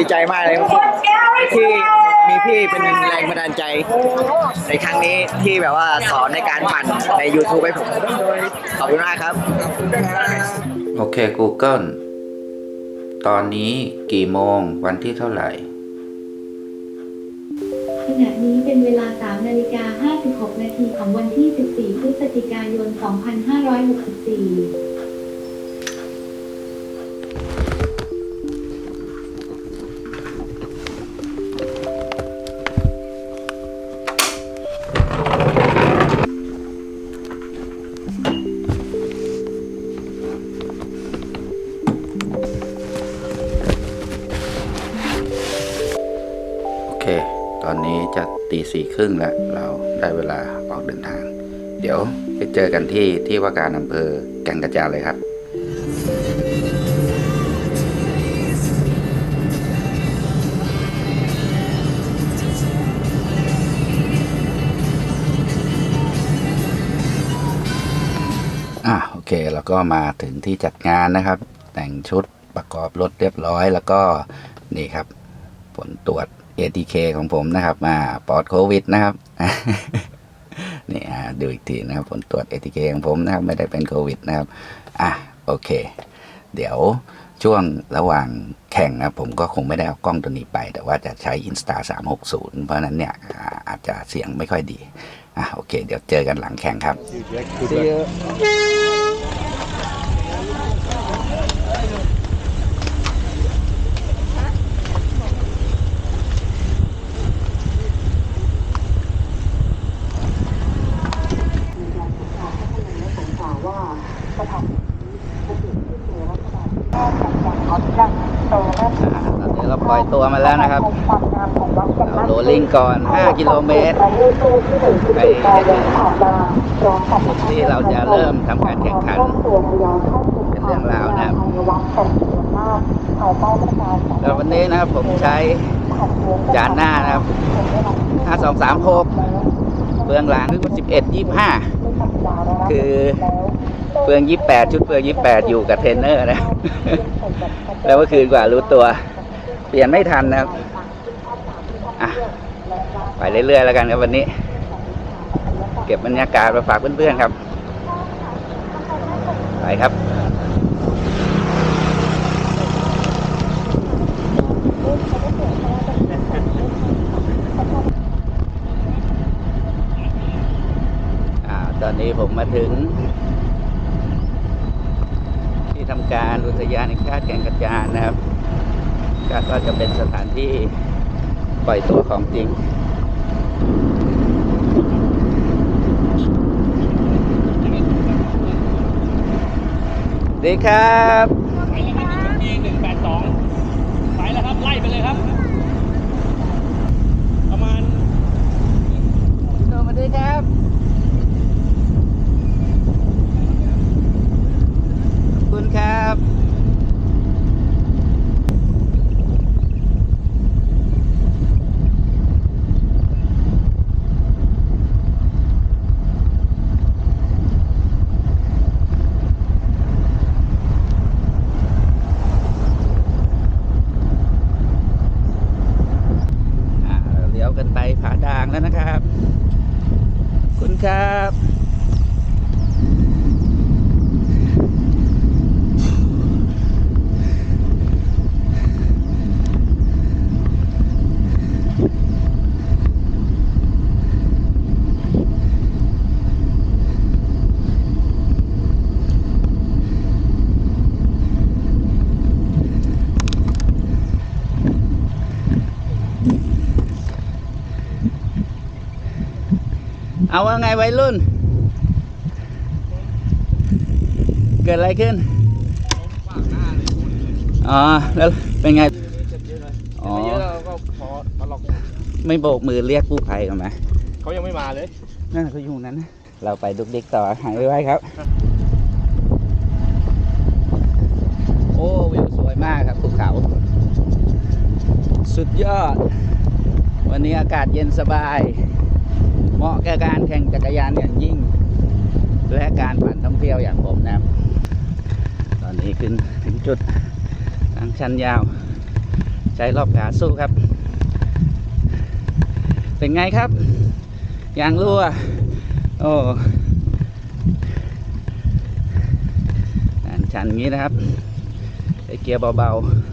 ดีใจมากเลยที่มีพี่เป็นแรงบันดาลใจ ในครั้งนี้ที่แบบว่าสอนในการปั่นใน YouTube ให้ผม ขอบคุณมากครับ โอเค Google ตอนนี้กี่โมงวันที่เท่าไหร่ ขณะนี้เป็นเวลา3นาฬิกา56นาทีของวันที่ 14 พฤศจิกายน 2564 ตีสี่ครึ่งแล้วเราได้เวลาออกเดินทาง เดี๋ยวไปเจอกันที่ที่ว่าการอำเภอแก่งกระจานเลยครับอะโอเคแล้วก็มาถึงที่จัดงานนะครับ แต่งชุดประกอบรถเรียบร้อย แล้วก็นี่ครับ ผลตรวจ ATK ของผมนะครับมาปลอดโควิดนะครับนี่ดูอีกทีนะครับผลตรวจ ATK ของผมนะครับไม่ได้เป็นโควิดนะครับอะโอเค เดี๋ยวช่วงระหว่างแข่งนะผมก็คงไม่ได้เอากล้องตัวนี้ไป แต่ว่าจะใช้ Insta 360 เพราะนั้นเนี่ยอาอาจจะเสียงไม่ค่อยดีอะโอเค เดี๋ยวเจอกันหลังแข่งครับ นี้เราปล่อยตัวมาแล้วนะครับ เราโรลลิ่งก่อน 5 กิโลเมตร ไปจุดที่เราจะเริ่มทำการแข่งขัน เป็นเรื่องราวนะครับแล้ววันนี้นะครับผมใช้จานหน้านะครับ 5236เฟืองหลังคือ11 25 คือเฟือง 28 ชุดเฟือง 28 อยู่กับเทรนเนอร์นะ แล้วเมื่อคืนกว่ารู้ตัว เปลี่ยนไม่ทันนะครับอะไปเรื่อยๆแล้วกันครับวันนี้ เก็บบรรยากาศมาฝากเพื่อนๆครับไปครับอตอนนี้ผมมาถึง ที่ทำการอุทยานแห่งชาติแก่งกระจานนะครับก็จะเป็นสถานที่ปล่อยตัวของจริงดีครับไปเลยครับทีหนึ่งแปดสองไปแล้วครับ ไล่ไปเลยครับ ประมาณสวัสดีครับ ขอบคุณครับ อ่าเราเลี้ยวกันไปผาด่างแล้วนะครับ ขอบคุณครับ เอาว่าไงวัยรุ่น เกิดอะไรขึ้นอ๋อแล้วเป็นไงอ๋อเยอะแล้วก็พอมาหลอกไม่โบกมือเรียกกู้ภัยกันไหมเขายังไม่มาเลยนั่นเขาอยู่นั้นนะเราไปดุกดิกต่อหายไว้ครับ โอ้วิวสวยมากครับภูเขา สุดยอด วันนี้อากาศเย็นสบาย เหมาะแก่การแข่งจักรยานอย่างยิ่ง และการปั่นท่องเที่ยวอย่างผมนะครับ ตอนนี้ขึ้นถึงจุดทางชันยาวใจรอบขาสู้ครับ เป็นไงครับยางรั่วโอ้ชันชันงี้นะครับใส่เกียร์เบา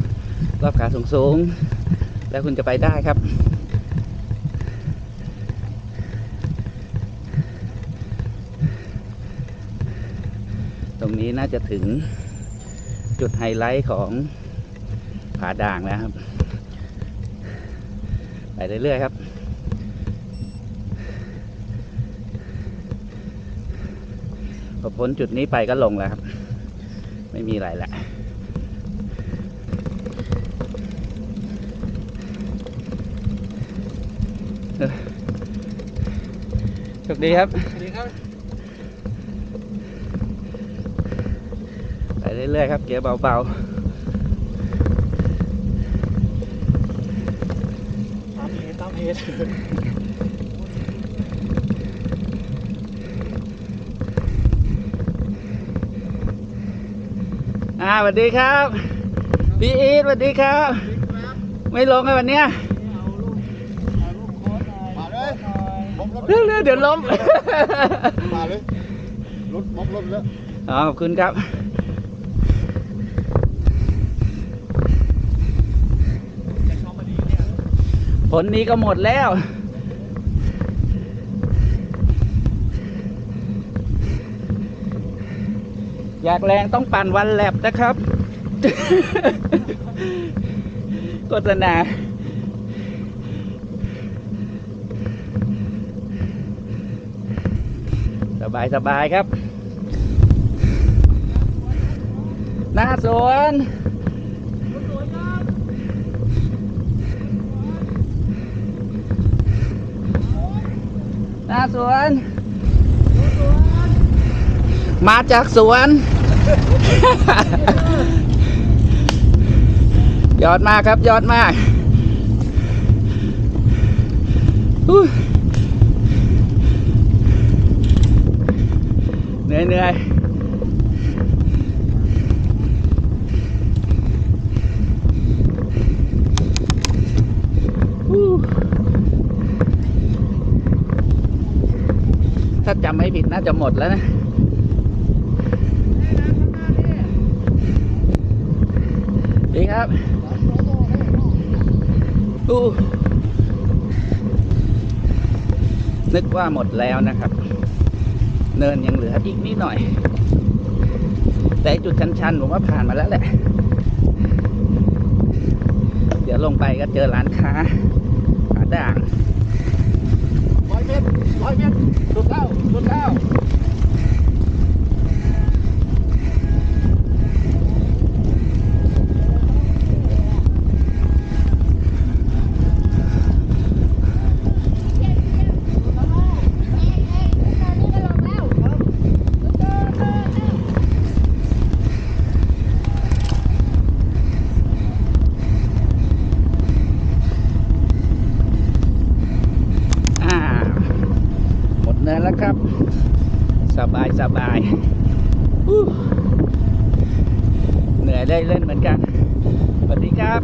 ๆ รอบขาสูงๆ แล้วคุณจะไปได้ครับ ตรง นี้น่าจะถึงจุดไฮไลท์ของผาด่างแล้วครับ ไปเรื่อยๆครับ พอพ้นจุดนี้ไปก็ลงแล้วครับ ไม่มีอะไรและเออโชคดีครับ สวัสดีครับ ไป เรื่อยๆครับ เกียร์เบาตามเพจตามเพจๆอ่าสวัสดีครับพี่อีทสวัสดีครับ ไม่ลงเลยวันเนี้ยมาเลยมอบรถเร็วๆเดี๋ยวล้มมาเลยรถมอบรถแล้วอ๋อขอบคุณครับ ผลนี้ก็หมดแล้ว อยากแรงต้องปั่นวันแลบนะครับ โฆษณาสบายสบายครับ หน้าสวน หน้าสวน มาจากสวน ยอดมากครับยอดมากเหนื่อยเหนื่อย ถ้าจำไม่ผิดน่าจะหมดแล้วนะดีครับอู้นึกว่าหมดแล้วนะครับ เนินยังเหลืออีกนิดหน่อย แต่จุดชันๆผมว่าผ่านมาแล้วแหละ เดี๋ยวลงไปก็เจอร้านค้าขาด่าง ตรร้อยเมตรสุดแล้วสุดแล้ว อ่า หมดเนินแล้วครับ สบายสบายอู้เหนื่อยได้เล่นเหมือนกัน สวัสดีครับ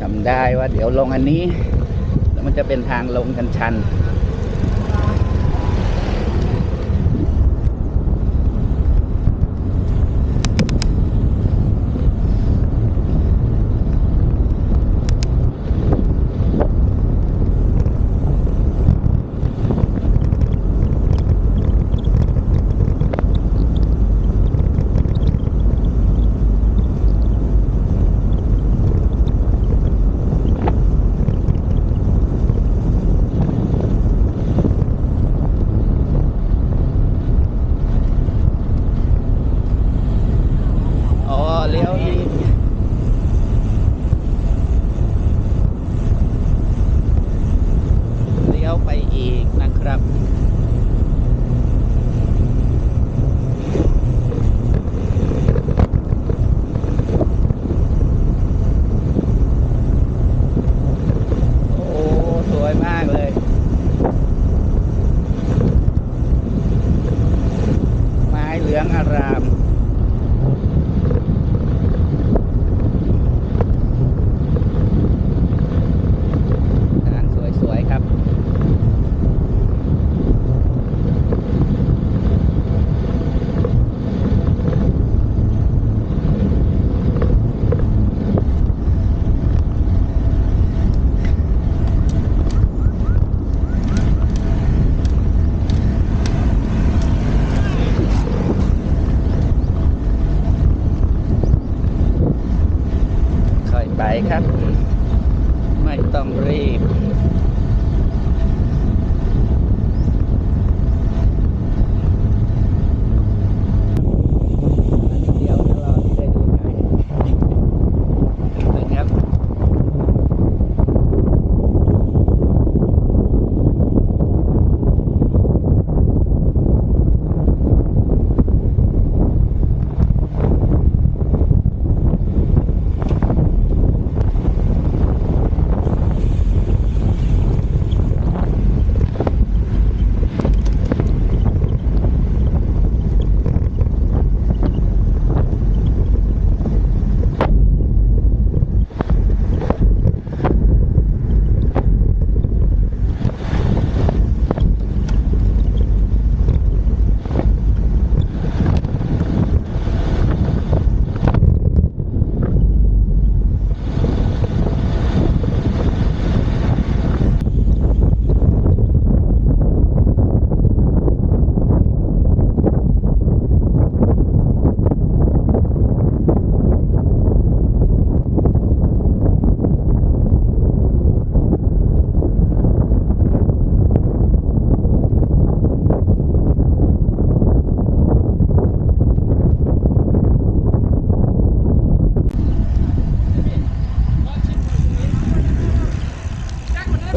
จำได้ ว่าเดี๋ยวลงอันนี้แล้วมันจะเป็นทางลงชัน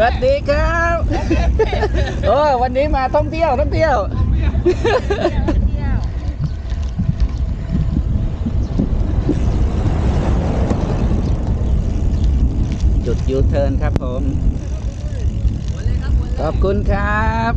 วัสดีครับโอ้วันนี้มาท่องเที่ยวท่องเที่ยว จุดยูเทิร์นครับผม ขอบคุณครับ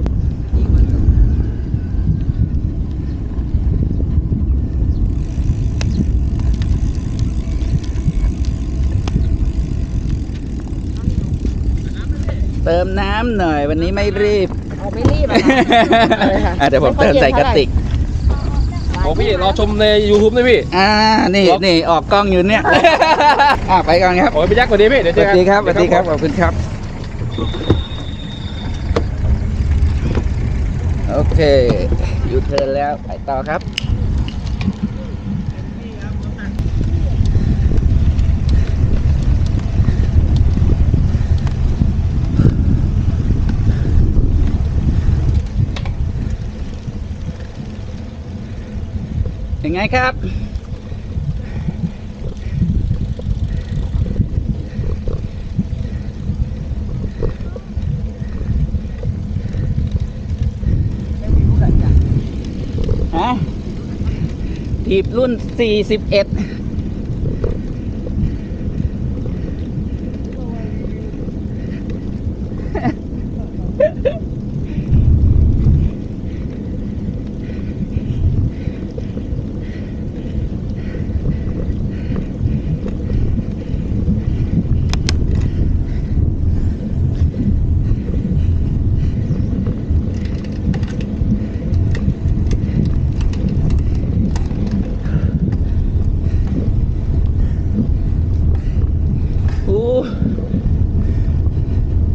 เติมน้ำหน่อยวันนี้ไม่รีบเอาไม่รีบอะอะเดี๋ยวผมเติมใส่กระติกโอ้พี่รอชมใน YouTube ด้วยพี่ อ่า นี่ครับนี่ออกกล้องอยู่เนี่ย อะไปก่อนครับ โอ้ยพี่ยักษ์สวัสดีพี่ เดี๋ยวสเจอวัสกันดีครับสวัสดีครับขอบคุณครับ โอเคยูเทิร์นแล้วไปต่อครับ ยังไงครับ ฮะถีบรุ่น 41 โอ้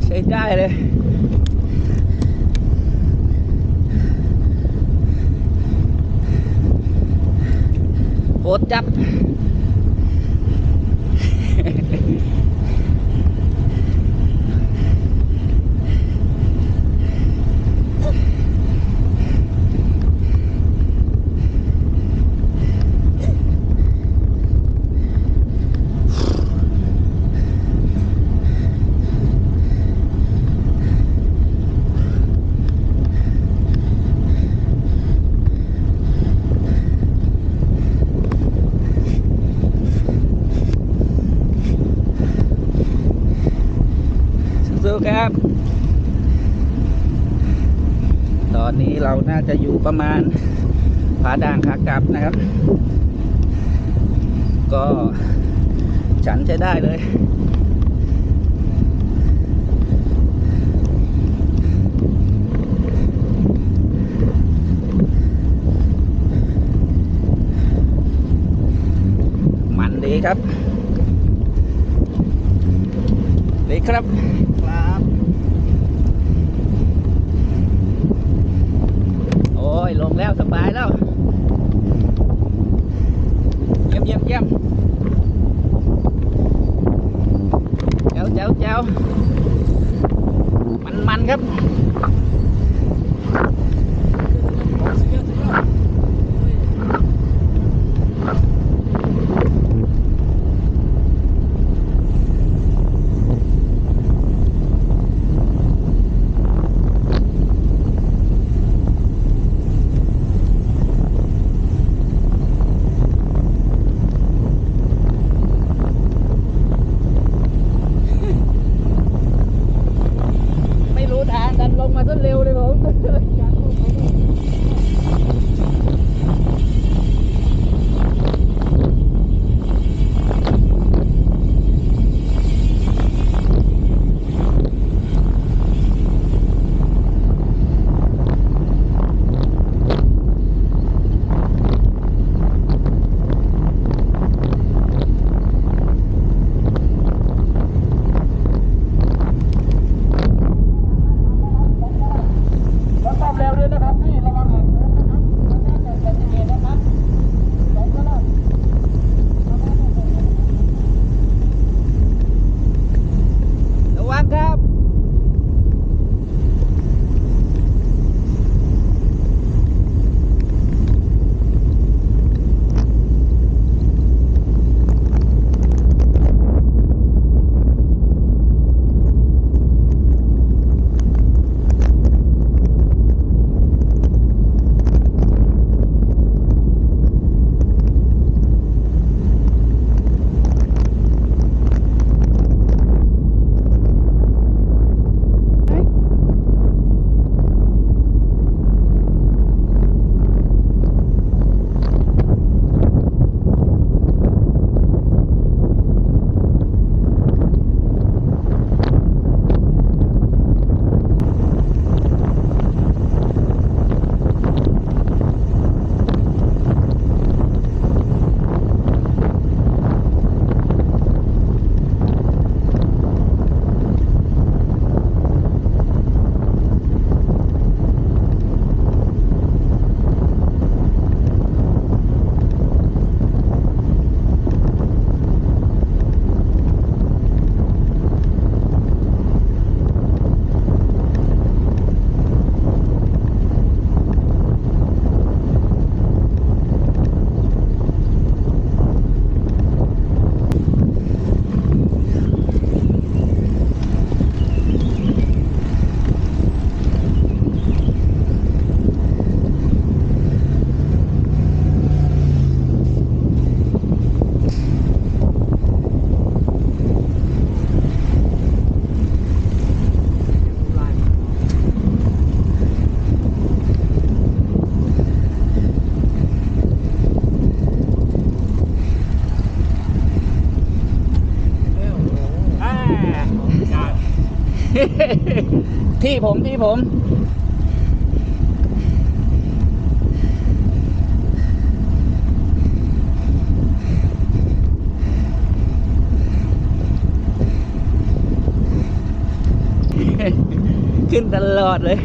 ใช้ได้เลย ดจับ สู้ๆครับ ตอนนี้เราน่าจะอยู่ประมาณผาด่างขากลับนะครับ ก็ฉันใช้ได้เลยมันดีครับ ครับ ครับ โอ้ย ลงแล้วสบายแล้ว เยี่ยมเยี่ยมเยี่ยมเจ้าเจ้าเจ้ามันมันครับ พี่ผมขึ้นตลอดเลย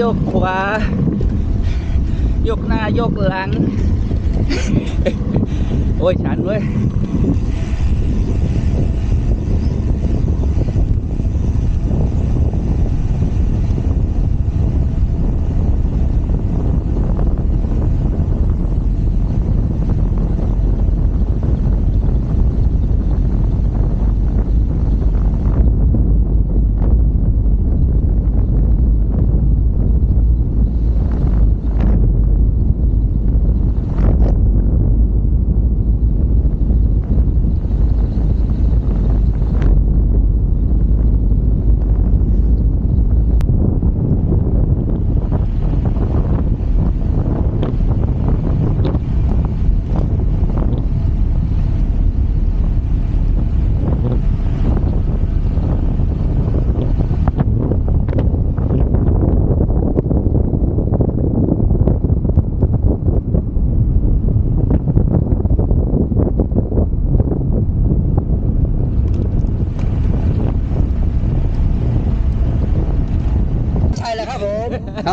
ยกขวา ยกหน้า ยกหลัง โอ้ยฉันเว้ย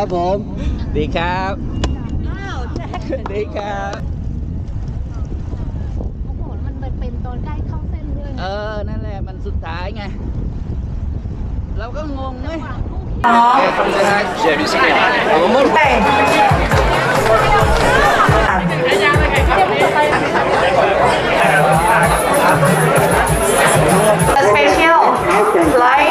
ครับผมดีครับดีครับโอ้โหมันเป็นตอนใกล้เข้าเส้นด้วย เออ นั่นแหละ มันสุดท้ายไง เราก็งงไหมเชีร์สเโอ้โหปเชียลไลฟ